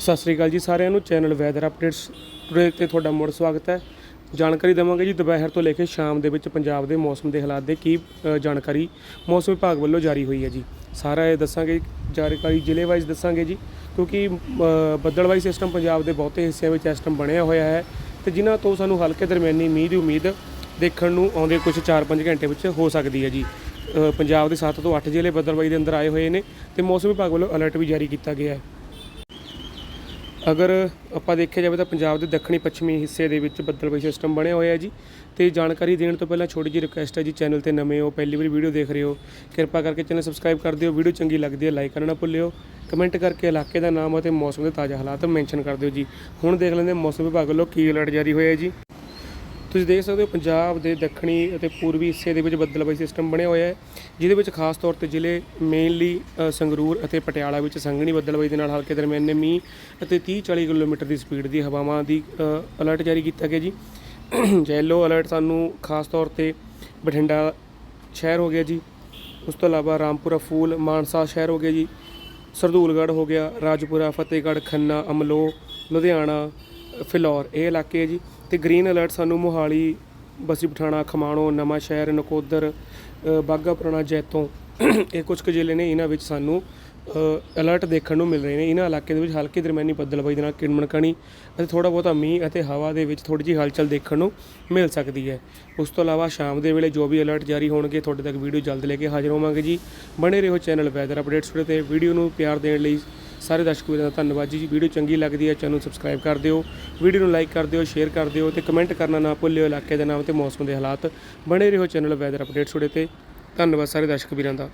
ਸਤਿ ਸ੍ਰੀ ਅਕਾਲ ਜੀ ਸਾਰਿਆਂ ਨੂੰ। ਚੈਨਲ ਵੈਦਰ ਅਪਡੇਟਸ ਟੁਡੇ ਤੇ ਤੁਹਾਡਾ ਮੁੜ ਸਵਾਗਤ ਹੈ। ਜਾਣਕਾਰੀ ਦੇਵਾਂਗੇ ਜੀ ਦੁਪਹਿਰ ਤੋਂ ਲੈ ਕੇ ਸ਼ਾਮ ਦੇ ਵਿੱਚ ਪੰਜਾਬ ਦੇ ਮੌਸਮ ਦੇ ਹਾਲਾਤ ਦੇ ਕੀ ਜਾਣਕਾਰੀ ਮੌਸਮ ਵਿਭਾਗ ਵੱਲੋਂ ਜਾਰੀ ਹੋਈ ਹੈ ਜੀ। ਸਾਰਾ ਇਹ ਦੱਸਾਂਗੇ, ਜਾਣਕਾਰੀ ਜ਼ਿਲ੍ਹੇ ਵਾਈਜ਼ ਦੱਸਾਂਗੇ ਜੀ, ਕਿਉਂਕਿ ਬੱਦਲਵਾਈ ਸਿਸਟਮ ਪੰਜਾਬ ਦੇ ਬਹੁਤੇ ਹਿੱਸਿਆਂ ਵਿੱਚ ਇਸ ਟਾਈਮ ਬਣਿਆ ਹੋਇਆ ਹੈ ਤੇ ਜਿਨ੍ਹਾਂ ਤੋਂ ਸਾਨੂੰ ਹਲਕੇ ਦਰਮਿਆਨੀ ਮੀਂਹ ਦੀ ਉਮੀਦ ਦੇਖਣ ਨੂੰ ਆਉਂਦੇ ਕੁਝ 4-5 ਘੰਟੇ ਵਿੱਚ ਹੋ ਸਕਦੀ ਹੈ ਜੀ। ਪੰਜਾਬ ਦੇ 7 ਤੋਂ 8 ਜ਼ਿਲ੍ਹੇ ਬੱਦਲਵਾਈ ਦੇ ਅੰਦਰ ਆਏ ਹੋਏ ਨੇ ਤੇ ਮੌਸਮ ਵਿਭਾਗ ਵੱਲੋਂ ਅਲਰਟ ਵੀ ਜਾਰੀ ਕੀਤਾ ਗਿਆ ਹੈ। ਅਗਰ ਆਪਾਂ ਦੇਖਿਆ ਜਾਵੇ ਤਾਂ ਪੰਜਾਬ ਦੇ ਦੱਖਣੀ ਪੱਛਮੀ ਹਿੱਸੇ ਦੇ ਵਿੱਚ ਬੱਦਲਬਾਈ ਸਿਸਟਮ ਬਣਿਆ ਹੋਇਆ ਹੈ ਜੀ। ਤੇ ਜਾਣਕਾਰੀ ਦੇਣ ਤੋਂ ਪਹਿਲਾਂ ਛੋਟੀ ਜਿਹੀ ਰਿਕੁਐਸਟ ਹੈ ਜੀ ਚੈਨਲ ਤੇ ਨਵੇਂ ਹੋ, ਪਹਿਲੀ ਵਾਰੀ ਵੀਡੀਓ ਦੇਖ ਰਹੇ ਹੋ, ਕਿਰਪਾ ਕਰਕੇ ਚੈਨਲ ਸਬਸਕ੍ਰਾਈਬ ਕਰ ਦਿਓ ਵੀਡੀਓ ਚੰਗੀ ਲੱਗਦੀ ਹੈ ਲਾਈਕ ਕਰਨਾ ਨਾ ਭੁੱਲਿਓ। ਕਮੈਂਟ ਕਰਕੇ ਇਲਾਕੇ ਦਾ ਨਾਮ ਅਤੇ ਮੌਸਮ ਦੇ ਤਾਜ਼ਾ ਹਾਲਾਤ ਮੈਂਸ਼ਨ ਕਰ ਦਿਓ ਜੀ। ਹੁਣ ਦੇਖ ਲੈਂਦੇ ਹਾਂ ਮੌਸਮ ਵਿਭਾਗ ਵੱਲੋਂ ਕੀ ਅਲਰਟ ਜਾਰੀ ਹੋਇਆ ਹੈ ਜੀ। ਤੁਸੀਂ ਦੇਖ ਸਕਦੇ ਹੋ ਪੰਜਾਬ ਦੇ ਦੱਖਣੀ ਅਤੇ ਪੂਰਬੀ ਹਿੱਸੇ ਦੇ ਵਿੱਚ ਬੱਦਲਬਾਈ ਸਿਸਟਮ ਬਣਿਆ ਹੋਇਆ ਹੈ, ਜਿਹਦੇ ਵਿੱਚ ਖਾਸ ਤੌਰ ਤੇ ਜ਼ਿਲ੍ਹੇ ਮੇਨਲੀ ਸੰਗਰੂਰ ਅਤੇ ਪਟਿਆਲਾ ਵਿੱਚ ਸੰਘਣੀ ਬੱਦਲਬਾਈ ਦੇ ਨਾਲ ਹਲਕੇ ਦਰਮਿਆਨੇ ਮੀਂਹ ਅਤੇ 30-40 ਕਿਲੋਮੀਟਰ ਦੀ ਸਪੀਡ ਦੀ ਹਵਾਵਾਂ ਦੀ ਅਲਰਟ ਜਾਰੀ ਕੀਤਾ ਗਿਆ ਜੀ। ਯੈਲੋ ਅਲਰਟ ਸਾਨੂੰ ਖਾਸ ਤੌਰ ਤੇ ਬਠਿੰਡਾ ਸ਼ਹਿਰ ਹੋ ਗਿਆ ਜੀ। ਉਸ ਤੋਂ ਇਲਾਵਾ ਰਾਮਪੁਰਾ ਫੂਲ, ਮਾਨਸਾ ਸ਼ਹਿਰ ਹੋ ਗਿਆ ਜੀ। ਸਰਦੂਲਗੜ੍ਹ ਹੋ ਗਿਆ, ਰਾਜਪੁਰਾ, ਫਤਿਹਗੜ੍ਹ, ਖੰਨਾ ਅਮਲੋ ਲੁਧਿਆਣਾ, ਫਿਲੌਰ, ਇਹ ਇਲਾਕੇ ਜੀ। ਤੇ ਗ੍ਰੀਨ ਅਲਰਟ ਸਾਨੂੰ ਮੋਹਾਲੀ ਬਸੀ ਪਠਾਣਾ ਖਮਾਣੋ ਨਵਾਂ ਸ਼ਹਿਰ ਨਕੋਦਰ ਅ, ਬਾਘਾ ਪੁਰਾਣਾ ਜੈਤੋਂ ਇਹ ਕੁਝ ਕੁ ਜ਼ਿਲ੍ਹੇ ਨੇ ਇਹਨਾਂ ਵਿੱਚ ਸਾਨੂੰ ਅਲਰਟ ਦੇਖਣ ਨੂੰ ਮਿਲ ਰਹੇ ਨੇ। ਇਹਨਾਂ ਇਲਾਕੇ ਦੇ ਵਿੱਚ ਹਲਕੀ ਦਰਮਿਆਨੀ ਬੱਦਲਬਾਈ ਦੇ ਨਾਲ ਕਿਣਮਣਕਣੀ ਅਤੇ ਥੋੜਾ ਬਹੁਤਾ ਮੀਂਹ ਅਤੇ ਹਵਾ ਦੇ ਵਿੱਚ ਥੋੜੀ ਜਿਹੀ ਹਲਚਲ ਦੇਖਣ ਨੂੰ ਮਿਲ ਸਕਦੀ ਹੈ। ਉਸ ਤੋਂ ਇਲਾਵਾ ਸ਼ਾਮ ਦੇ ਵੇਲੇ ਜੋ ਵੀ ਅਲਰਟ ਜਾਰੀ ਹੋਣਗੇ ਤੁਹਾਡੇ ਤੱਕ ਵੀਡੀਓ ਜਲਦ ਲੈ ਕੇ ਹਾਜ਼ਰ ਹੋਵਾਂਗੇ ਜੀ। ਬਣੇ ਰਹੋ ਚੈਨਲ ਵੈਦਰ ਅਪਡੇਟਸ ਤੇ ਵੀਡੀਓ ਨੂੰ ਪਿਆਰ ਦੇਣ ਲਈ ਸਾਰੇ ਦਰਸ਼ਕ ਵੀਰਾਂ ਦਾ ਧੰਨਵਾਦ ਜੀ। ਵੀਡੀਓ ਚੰਗੀ ਲੱਗਦੀ ਹੈ, ਚੈਨਲ ਨੂੰ ਸਬਸਕ੍ਰਾਈਬ ਕਰ ਦਿਓ। ਵੀਡੀਓ ਨੂੰ ਲਾਈਕ ਕਰ ਦਿਓ, ਸ਼ੇਅਰ ਕਰ ਦਿਓ ਤੇ ਕਮੈਂਟ ਕਰਨਾ ਨਾ ਭੁੱਲਿਓ। ਇਲਾਕੇ ਦਾ ਨਾਮ ਤੇ ਮੌਸਮ ਦੇ ਹਾਲਾਤ ਬਣੇ ਰਹੋ ਚੈਨਲ ਵੈਦਰ ਅਪਡੇਟਸ ਤੇ। ਧੰਨਵਾਦ ਸਾਰੇ ਦਰਸ਼ਕ ਵੀਰਾਂ ਦਾ।